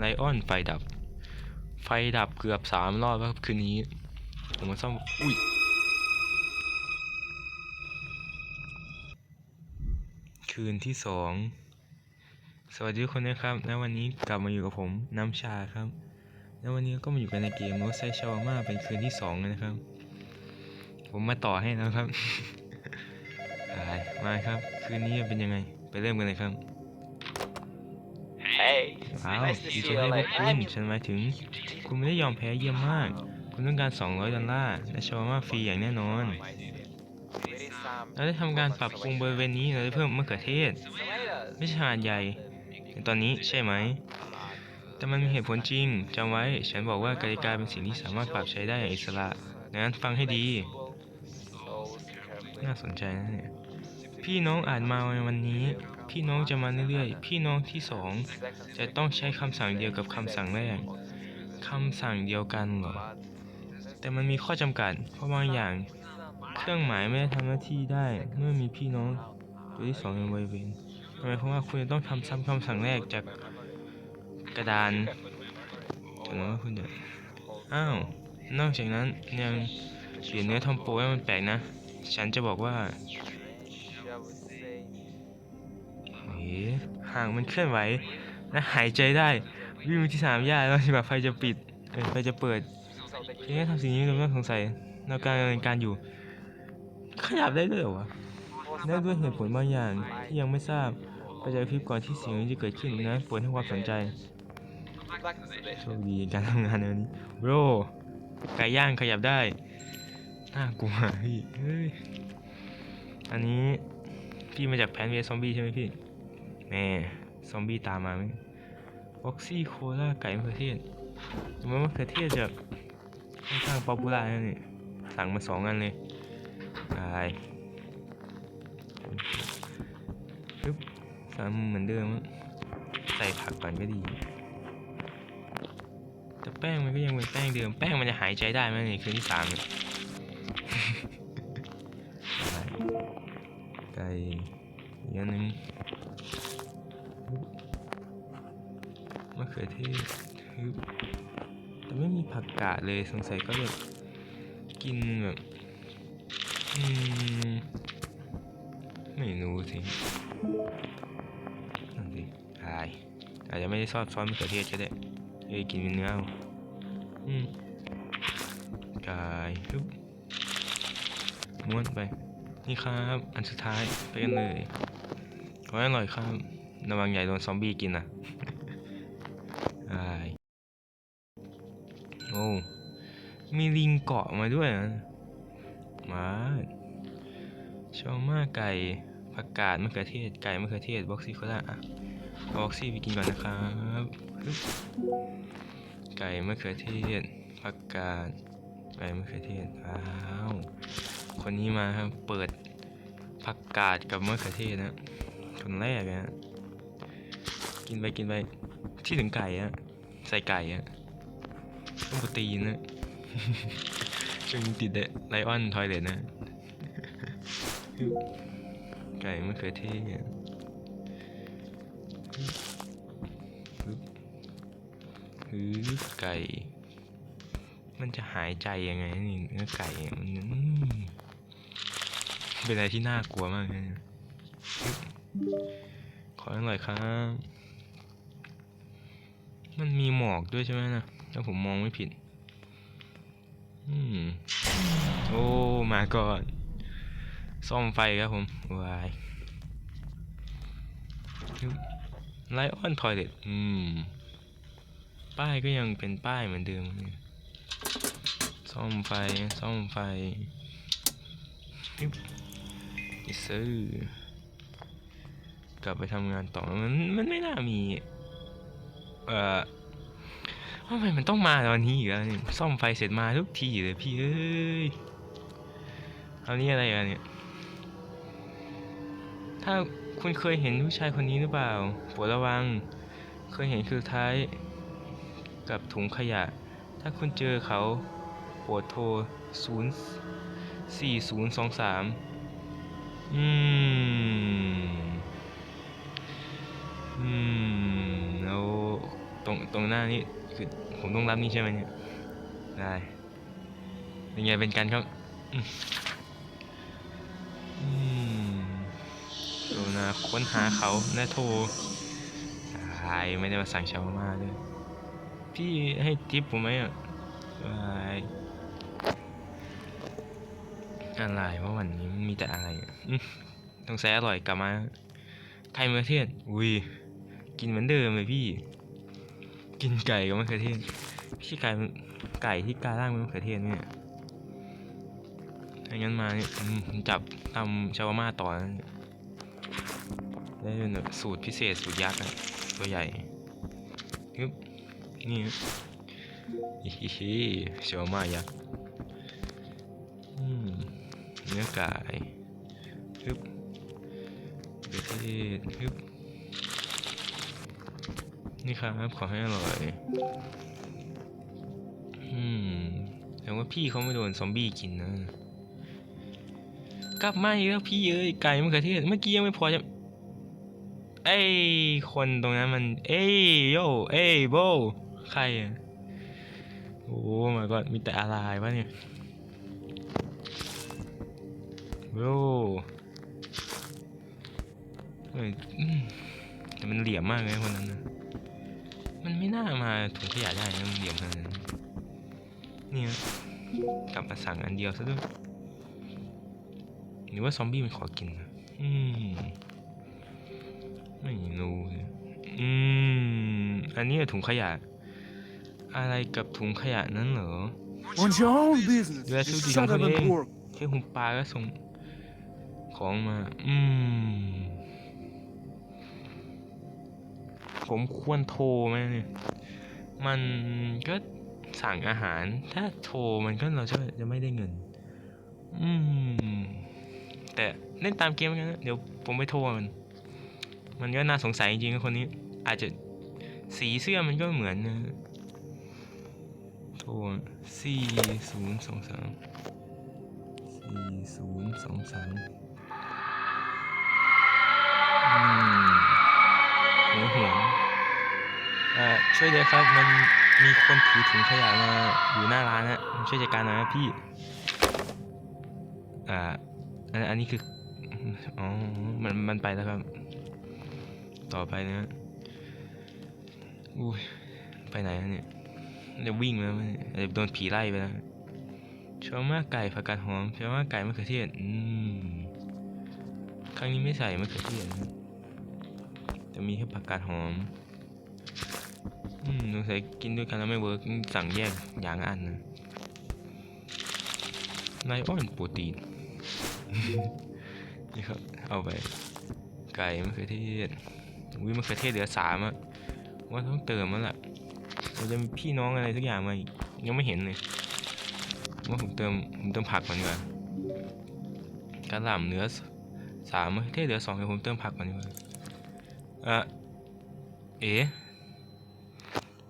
ไลออนไฟดับ ไฟดับเกือบสามรอบแล้วครับคืนนี้ผมมาซ่อมอุ้ยคืนที่สองสวัสดีทุกคนนะครับและวันนี้กลับมาอยู่กับผมน้ำชาครับแล้ววันนี้ก็มาอยู่กันในเกมโรสไซชาวามาเป็นคืนที่สองนะครับ ผมมาต่อให้แล้วครับมาครับ คืนนี้เป็นยังไง ไปเริ่มกันเลยครับ Hey, อ้าว nice to ดี see ใจ you ให้พว like กคุณฉันหมายถึง คุณไม่ได้ยอมแพ้เยี่ยมมาก คุณต้องการ 200 ดอลลาร์และชาวาม่าฟรีอย่างแน่นอน Very some เราได้ทำการปรับปรุงบริเวณนี้เราได้เพิ่มมะเขือเทศ tomatoes. ไม่ใช่ขนาดใหญ่ในตอนนี้ใช่ไหม แต่มันมีเหตุผลจริงจำไว้ ฉันบอกว่ากติกาเป็นสิ่งที่สามารถปรับใช้ได้อย่างอิสระดังนั้นฟังให้ดี So carefully. น่าสนใจนะเนี่ย พี่น้องอาจมาในวันนี้ พี่น้องจะมาเรื่อยๆ พี่น้องที่สองจะต้องใช้คำสั่งเดียวกับคำสั่งแรกคำสั่งเดียวกันเหรอ แต่มันมีข้อจำกัด เพราะบางอย่าง เครื่องหมายไม่ได้ทำหน้าที่ได้ เมื่อมีพี่น้อง ตัวที่สองในบริเวณหมายความว่าคุณจะต้องทำซ้ำคำสั่งแรกจากกระดานถึงว่าคุณจะอ้าว นอกจากนั้นยังเขียนเนื้อทอมโปไว้มันแปลกนะ ฉันจะบอกว่า ห่างมันเคลื่อนไหวและหายใจได้วิ่งไปที่สนามหญ้าแล้วแบบไฟจะปิดไฟจะเปิด so the ทีนี้ทำสิ่งนี้เราต้องสงสัยเราการดำเนินการอยู่ ขยับได้ด้วยเหรอวะได้ด้วยเหตุผลบางอย่างที่ยังไม่ทราบไปจะพริบก่อนที่สิ่งนี้จะเกิดขึ้นนะปรดให้ความสนใจโชคดีในการทำงานในวันนี้โบรไก่ย่างขยับได้น่ากลัวพี่เฮ้ยอันนี้พี่มาจากแพนเวซอมบี้ใช่ไหมพี่ แหม่ซอมบี้ตามมาไหมบ็อกซี่โคล่าไก่มะเขือเทศดูเหมือนมะเขือเทศจะค่อนข้างป๊อปปูล่าแล้วนี่สั่งมาสองอันเลยไปปึ๊บสามเหมือนเดิมอะใส่ผักก่อนก็ดีแต่แป้งมันก็ยังเป็นแป้งเดิม แป้งมันจะหายใจได้ไหมในคืนที่สามเนี่ยไก่อีกอันหนึง กกาดเลยสงสัยก็แบบกินแบบอืมไม่รู้สินั่นสิตายอาจจะไม่ได้ซอสซอสมะเขือเทศก็ได้เอ้ยกินเป็นเนื้อเอาอืมไก่ฮึบม้วนไป นี่ครับ อันสุดท้ายไปกันเลยขอให้อร่อยครับระวังใหญ่โดนซอมบี้กินนะ ลิงเกาะมาด้วยนะมาชาวมาไก่ผักกาดมะเขือเทศไก่มะเขือเทศบ็อกซี่โคล่าอะบ็อกซี่ไปกินก่อนนะครับไก่มะเขือเทศผักกาดไก่มะเขือเทศอ้าวคนนี้มาครับเปิดผักกาดกับมะเขือเทศนะคนแรกนะกินไปกินไปที่ถึงไก่อะใส่ไก่อะต้องโปรตีนนะ ช่วงติดไลออนทอยเลตนะไก่มะเขือเทศฮึบฮึบไก่ มันจะหายใจยังไงนี่เนื้อไก่มันเป็นอะไรที่น่ากลัวมากเลยขออร่อยครับ มันมีหมอกด้วยใช่ไหมนะถ้าผมมองไม่ผิด โอ้ มาก่อน ซ่อมไฟครับผมวายไลออนทอยเลตอืม ป้ายก็ยังเป็นป้ายเหมือนเดิม ซ่อมไฟ ซ่อมไฟอิซื้อกลับไปทำงานต่อ มัน มันไม่น่ามี เอ่อ ทำไมมันต้องมาตอนนี้อีกแล้วเนี่ยซ่อมไฟเสร็จมาทุกทีเลยพี่เอ้ยเอานี่อะไรกันเนี่ย ถ้าคุณเคยเห็นผู้ชายคนนี้หรือเปล่าโปรดระวัง เคยเห็นคือท้าย กับถุงขยะ ถ้าคุณเจอเขาโปรดโทร0 4 0 2 3 อืม อืม ตรงตรงหน้านี่คือผมต้องรับนี่ใช่ไหมเนี่ย ได้เป็นไงเป็นกันครับอืมอืมโทรนะค้นหาเขาและโทรตายไม่ได้มาสั่งชาวมาด้วยพี่ให้ทิปผมไหมอะบายอะไรว่าวันนี้มันมีแต่อะไรต้องแซ่อร่อยกลับมา ไข่มะเขือเทศอุ้ยกินเหมือนเดิมเลยพี่ กินไก่กับมะเขือเทศพี่ไก่มันไก่ที่กาล่างเป็นมะเขือเทศเนี่ยถ้างั้นมาเนี่ยผมจับทำชาวมาต่อนะได้เป็นแบบสูตรพิเศษสูตรยักษ์อะตัวใหญ่ฮึบนี่ฮิฮิชาวมายักษ์เนื้อไก่ฮึบเขือเทศฮึบ นี่ครับขอให้อร่อย อืม แต่ว่าพี่เขาไม่โดนซอมบี้กินนะ กลับมาอีกแล้วพี่เอ้ยไก่มะเขือเทศเมื่อกี้ยังไม่พอจะเอ้ยคนตรงนั้นมัน เอ้ยโยเอ้ยโบใครอะโอ้ my god มีแต่อะไรวะเนี่ยโอ้เฮ้ยอืมแต่มันเหลี่ยมมากเลยคนนั้นนะ มันไม่น่ามาถุงขยะได้นะมันเหลี่ยมขนาดนั้นนี่นะกลับมาสั่งอันเดียวซะด้วยหรือว่าซอมบี้มันขอกินนะอืมไม่รู้เลยอืมอันนี้ถุงขยะ อะไรกับถุงขยะนั้นเหรอ On your own business. Yeah, You so son the of a thing. pork. แค่หุบปลาก็ส่งของมา อืม ผมควรโทรไหมเนี่ยมันก็สั่งอาหาร ถ้าโทรมันก็เราจะจะไม่ได้เงิน อืม แต่เล่นตามเกมกันนะเดี๋ยวผมไปโทรมัน มันก็น่าสงสัยจริงๆคนนี้ อาจจะสีเสื้อมันก็เหมือนนะโทรสี่ศูนย์สองสามสี่ศูนย์สองสามอืม หัวห่วงอ่าช่วยเลยครับ มันมีคนถือถุงขยะมาอยู่หน้าร้านฮะช่วยจัดการหน่อยนะพี่ อ่า อันอันนี้คือ อ๋อ มันมันไปแล้วครับ ต่อไปนะอุ้ย ไปไหนเนี่ยเดี๋ยววิ่งแล้วมั้ยเดี๋ยวโดนผีไล่ไปแล้วชาวมาไก่ผักกาดหอมชาวมาไก่มะเขือเทศอืม ครั้งนี้ไม่ใส่มะเขือเทศนะ จะมีแค่ผักกาดหอมอืมสงสัยกินด้วยกันแล้วไม่เวิร์กสั่งแยกอย่างอันนะไลออนโปรตีน นี่ครับ เอาไป ไก่มะเขือเทศอุ้ยมะเขือเทศเหลือสามอะว่าต้องเติมแล้วล่ะเราจะมีพี่น้องอะไรสักอย่างมาอีกยังไม่เห็นเลยว่าผมเติมผมเติมผักก่อนดีกว่ากระหล่ำเนื้อสามมะเขือเทศเหลือสองเดี๋ยวผมเติมผักก่อนดีกว่า อะเอ๋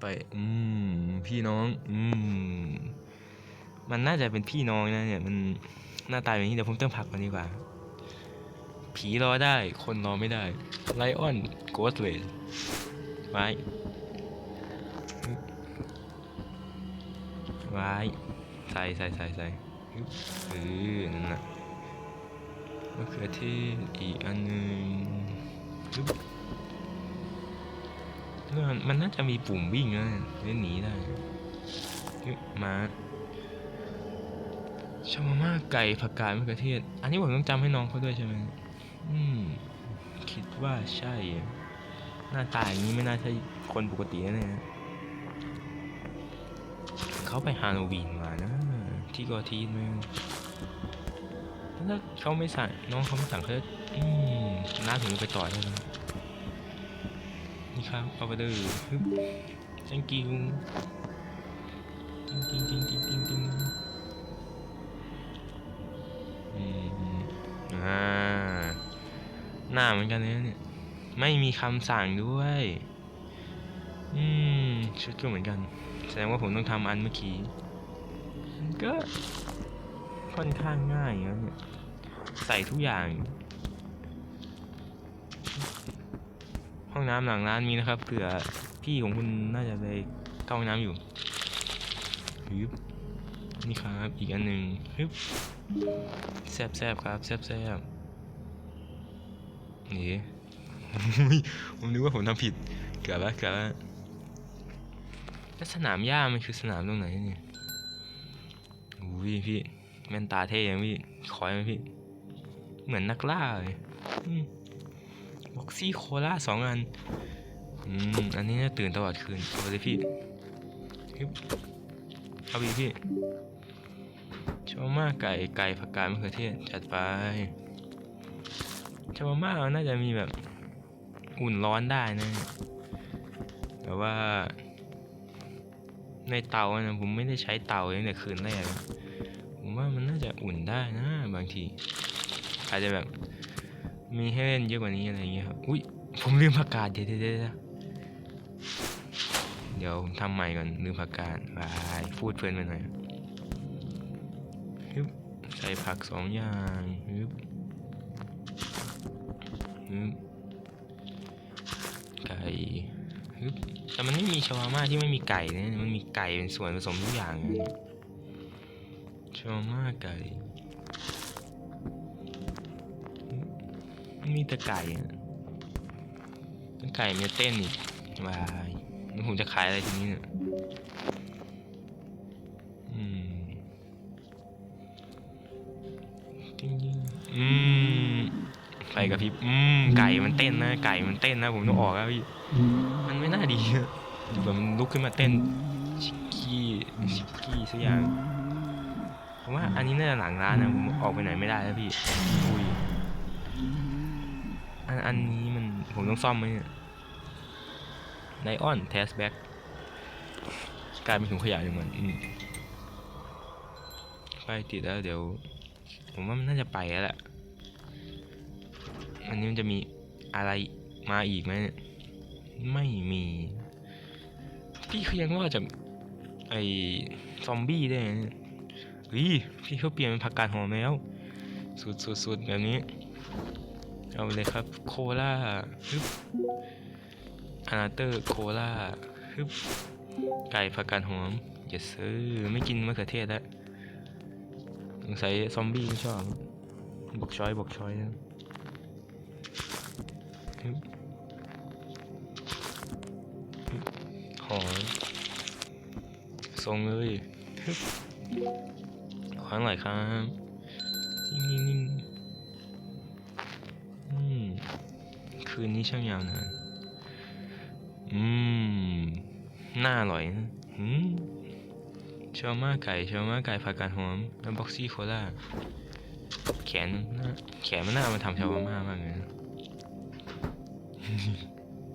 ไป อืม พี่น้อง อืม มันน่าจะเป็นพี่น้องนะเนี่ย มันหน้าตาแบบนี้เดี๋ยวผมเติมผักก่อนดีกว่า ผีรอได้ คนรอไม่ได้ ไลออนโกสเวทไว้ไว้ใส่ใส่ใส่ใส่ฮึบเออนั่นน่ะมะเขือเทศอีกอันหนึ่งฮึบ มันมันน่าจะมีปุ่มวิ่งนะเล่นหนีได้มาชามาม่าไก่ผักกาดมะเขือเทศ อันนี้ผมต้องจำให้น้องเขาด้วยใช่ไหมอืม คิดว่าใช่ หน้าตาอย่างนี้ไม่น่าใช่คนปกติแน่นะเขาไปฮาโลวีนมานะ ที่กอทีนมึงถ้าเขาไม่สั่งน้องเขาไม่สั่งเขาจะอืมน้าถึงไปต่อได้แล้ว ครับเอาไปเลยฮึบ thank you จริงจริงจริงจริงจริงอืมอ่า หน้าเหมือนกันเลยนะเนี่ย ไม่มีคำสั่งด้วย อืม ชุดก็เหมือนกัน แสดงว่าผมต้องทำอันเมื่อกี้มันก็ค่อนข้างง่ายนะเนี่ย ใส่ทุกอย่าง ห้องน้ำหลังร้านมีนะครับเผื่อพี่ของคุณน่าจะไปเข้าห้องน้ำอยู่ฮึบนี่ครับอีกอันหนึ่งฮึบแซบแซบครับแซบแซบนี่ผมนึกว่าผมทำผิดเกือบแล้วเกือบแล้วแล้วสนามหญ้ามันคือสนามตรงไหนเนี่ยอุ้ยพี่แว่นตาเท่ยังพี่คอยไหมพี่ เหมือนนักล่าเลย บ็อกซี่โคล่าสองอัน อืม อันนี้น่าตื่นตลอดคืนเอาไปเลยพี่เอาไปอีกพี่ชาวมาไก่ไก่ผักกาดมะเขือเทศจัดไปชาวมาน่าจะมีแบบอุ่นร้อนได้นะ แต่ว่า ในเตานะผมไม่ได้ใช้เตาตั้งแต่คืนแรกนะผมว่ามันน่าจะอุ่นได้นะ บางที อาจจะแบบ มีให้เล่นเยอะกว่านี้อะไรอย่างเงี้ยครับ อุ้ยผมลืมผักกาดเดี๋ยวเดี๋ยวเดี๋ยวผมทำใหม่ก่อนลืมผักกาดบายพูดเพลินไปหน่อยฮึบใส่ผักสองอย่างฮึบฮึบไก่ฮึบแต่มันไม่มีชาวาม่าที่ไม่มีไก่นะมันมีไก่เป็นส่วนผสมทุกอย่างชาวาม่าไก่ มีแต่ไก่ไก่มันเต้นอีกวายแล้วผมจะขายอะไรทีนี้เนี่ยอืมจริงอืมไฟกระพริบอืมไก่มันเต้นนะไก่มันเต้นนะผมต้องออกแล้วพี่มันไม่น่าดีอะดูแบบมันลุกขึ้นมาเต้นชิกกี้ชิกกี้สักอย่างผมว่าอันนี้น่าจะหลังร้านนะผมออกไปไหนไม่ได้แล้วพี่อุ้ย อันนี้มันผมต้องซ่อมไหมเนี่ยไลออนเทสแบ็กกลายเป็นถุงขยะอย่างเหมือนอไปติดแล้วเดี๋ยว ผมว่ามันน่าจะไปแล้วแหละอันนี้มันจะมีอะไรมาอีกไหมเนี่ยไม่มี พี่เขายังรอดจากไอซอมบี้ได้ไงเนี่ยเฮ้ยพี่เขาเปลี่ยนเป็นผักกาดหอมแล้ว สุดสุดสุดแบบนี้ เอาเลยครับ โคลาฮึบอานาเตอร์โคลาฮึบไก่ผักกาดหอมอย่าซื้อไม่กินมะเขือเทศแล้วสงสัยซอมบี้ไม่ชอบ บอกช้อยบอกช้อยนะฮึบฮึบหอมทรงเลยฮึบขอหน่อยครับนิ่งๆ คืนนี้ช่างยาวนาน อืม น่าอร่อยนะอืมชาวมาไก่ชาวมาไก่ผักกาดหอมแล้วบ็อกซี่โคล่าแขนน่าแขนมันน่าเอามาทำชาวมามากเลยนะ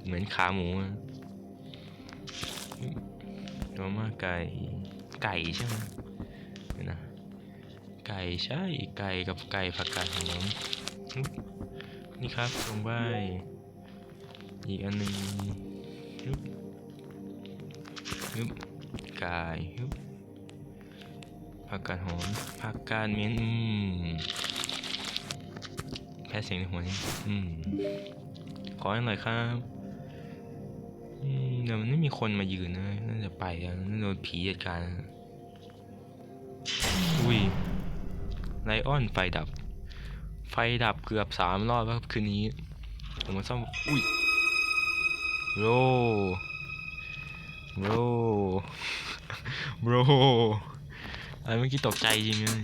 เหมือนขาหมูอะชาวมาไก่ ไก่ใช่ไหมนะไก่ใช่ไก่กับไก่ผักกาดหอมนี่ครับลงไป อีกอันหนึ่งฮึบฮึบกายฮึบผักกาดหอมผักกาดเมียนอืมแค่เสียงในหัวนี่อืมขอให้หน่อยครับเดี๋ยวมันไม่มีคนมายืนนะน่าจะไปอะน่าโดนผีจัดการอุ้ยไลออนไฟดับ ไฟดับเกือบสามรอบแล้วคืนนี้ ผมมาซ่อม อุ้ย โรโรโรอะไรเมื่อกี้ตกใจจริงเลย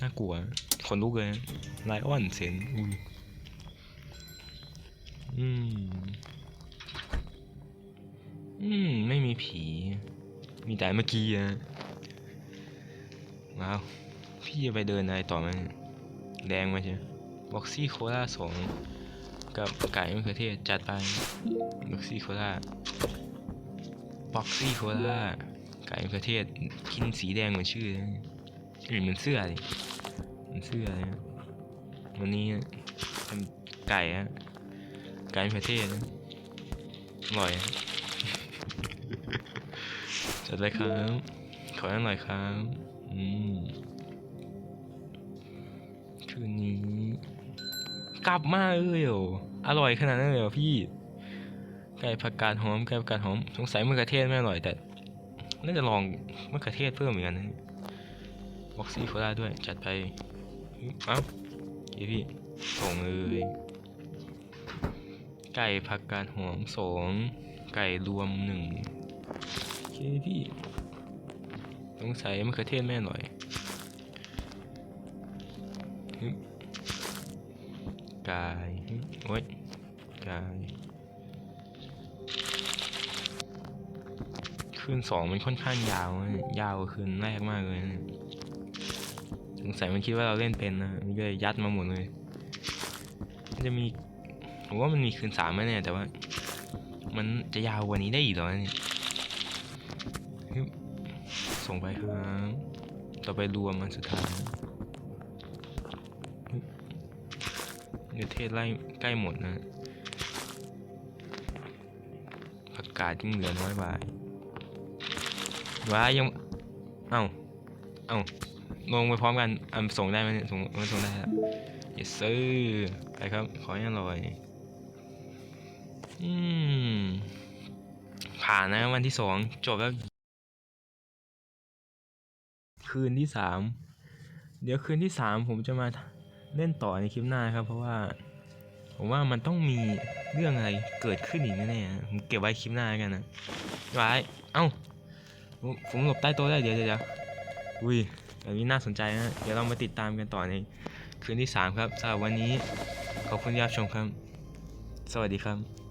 น่ากลัวคนลุกเลยไลออนเสียงอุ้ยอืม อืม ไม่มีผี มีแต่เมื่อกี้อะว้าว พี่จะไปเดินอะไรต่อไหมเนี่ยแดงมาใช่บ็อกซี่โคลาสอง กับไก่มะเขือเทศจัดไปบ็อกซี่โคลาบ็อกซี่โคลาไก่มะเขือเทศกินสีแดงเหมือนชื่อเลยอืมเหมือนเสื้อเลยเหมือนเสื้อเลยวันนี้ทำไก่ฮะไก่มะเขือเทศอร่อยฮะจัดเลยครับขอห้อร่อยครับอืมคืนนี้ กลับมาเอ้ยโออร่อยขนาดนั้นเลยเหรอพี่ ไก่ผักกาดหอมไก่ผักกาดหอมสงสัยมะเขือเทศไม่อร่อยแต่น่าจะลองมะเขือเทศเพิ่มเหมือนกันนะบ็อกซี่โคราด้วยจัดไปเอ้าเดี๋ยวพี่ส่งเลยไก่ผักกาดหอมสองไก่รวมหนึ่งโอเคพี่สงสัยมะเขือเทศไม่อร่อย ก่ฮึบโอ๊ยไก่คืนสองมันค่อนข้างยาว ยาวกว่าคืนแรกมากเลยนะสงสัยมันคิดว่าเราเล่นเป็นนะมันก็เลยยัดมาหมดเลยมันจะมีผมว่ามันมีคืนสามแน่ๆแต่ว่า มันจะยาวกว่านี้ได้อีกเหรอเนี่ยส่งไปครับต่อไปรวมมันสุดท้าย เดี๋ยวเทศไล่ใกล้หมดนะผักกาดยังเหลือน้อยบายว้ายยัง เอ้า เอ้า ลงไปพร้อมกันอะส่งได้ไหมส่งมันส่งได้แล้ว yes sir ไปครับ ขอให้อร่อย อืม ผ่านนะวันที่สองจบแล้ว คืนที่สาม เดี๋ยวคืนที่สามผมจะมา เล่นต่อในคลิปหน้าครับ เพราะว่า ผมว่ามันต้องมีเรื่องอะไรเกิดขึ้นอีกแน่ๆผมเก็บไว้คลิปหน้ากันนะไว้เอ้าผมหลบใต้โต๊ะได้เดี๋ยวเดี๋ยวเดี๋ยวอุ้ยแบบนี้น่าสนใจนะเดี๋ยวเรามาติดตามกันต่อในคืนที่สามครับสำหรับวันนี้ขอบคุณที่รับชมครับ สวัสดีครับ